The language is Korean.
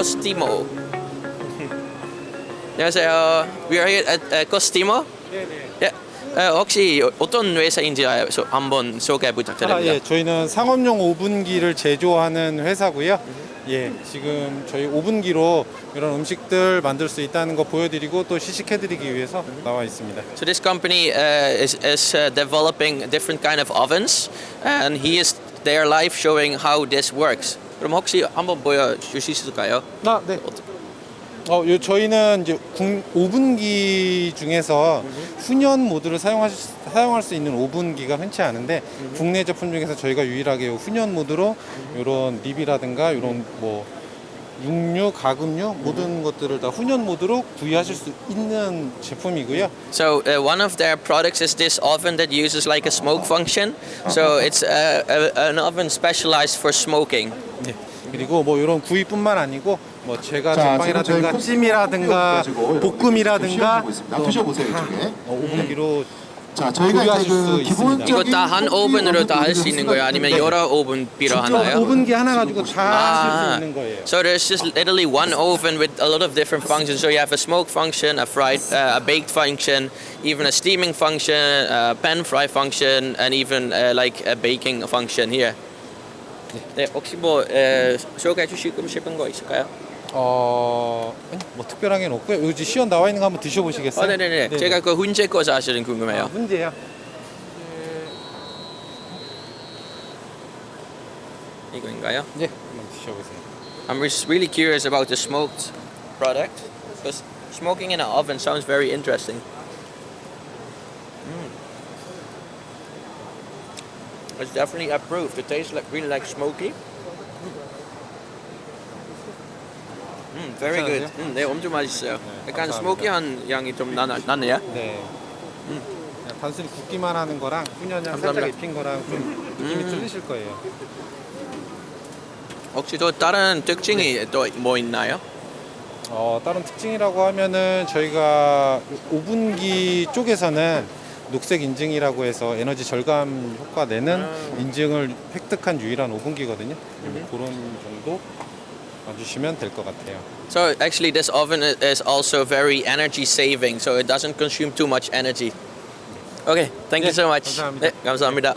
Costimo. 안녕하세요. We are here at uh, Costimo. 네네. Yeah. 어, 혹시 어떤 회사인지 소- 한번 소개 아, 부탁드립니다. 예, 저희는 상업용 오븐기를 제조하는 회사고요. 예, 지금 저희 오븐기로 이런 음식들 만들 수 있다는 거 보여드리고 또 시식해드리기 위해서 나와 있습니다. So this company uh, is, is uh, developing different kind of ovens, and he is they are live showing how this works. 그럼 혹시 한번 보여주실 수 있을까요? 아, 네. 어, 요 저희는 이제 국- 오븐기 중에서 훈연 모드를 사용할, 수- 사용할 수 있는 오븐기가 흔치 않은데 국내 제품 중에서 저희가 유일하게 요 훈연 모드로 이런 립이라든가 이런 뭐 육류, 가금류 모든 것들을 다 훈연 모드로 구이하실 수 있는 제품이고요. So uh, one of their products is this oven that uses like a smoke function. So it's uh, a, an oven specialized for smoking. 네. 그리고 뭐 이런 구이뿐만 아니고 뭐 제가 자, 지금 저희 찜이라든가 가지고 볶음이라든가 보시면 또 드셔보세요 다 이쪽에. 어, 오븐기로 자 저희가 구비하실 이제 그수 있습니다. 이거 기본적인 다한 오븐으로 다 할 수 있는 거예요? 아니면 여러 오븐 필요하나요? 오븐기 하나 가지고 다 아. 수 있는 거예요. So there's just literally one oven with a lot of different functions. So you have a smoke function, a fried, uh, a baked function, even a steaming function, a pan fry function, and even uh, like a baking function here. 네, 혹시 뭐 에, 소개해 주시고 싶은 거 있을까요? 어, 아니, 뭐 특별한 게 없고요. 여기 시연 나와 있는 거 한번 드셔보시겠어요? 어, 네네네. 제가 그 훈제 거 사실은 아, 궁금해요. 문제야. 이거인가요? 네, 한번 드셔보세요. I'm just really curious about the smoked product because smoking in an oven sounds very interesting. Mm. It's definitely approved. It tastes like really like smoky. 음, very good. 괜찮으세요? 음, 네, 엄청 맛있어요. 네, 약간 감사합니다. 스모키한 향이 좀 나, 나네요. 네. 그냥 단순히 굽기만 하는 거랑 훈연향 살짝 감사합니다. 입힌 거랑 좀 느낌이 음. 틀리실 거예요. 혹시 또 다른 특징이 또 뭐 있나요? 어, 다른 특징이라고 하면은 저희가 오븐기 쪽에서는 녹색 인증이라고 해서 에너지 절감 효과 내는 인증을 획득한 유일한 오븐기거든요. 그런 정도 봐주시면 될 것 같아요. So actually, this oven i- is also very energy saving, so it doesn't consume too much energy. Okay, thank you 네, so much. 감사합니다. 네, 감사합니다.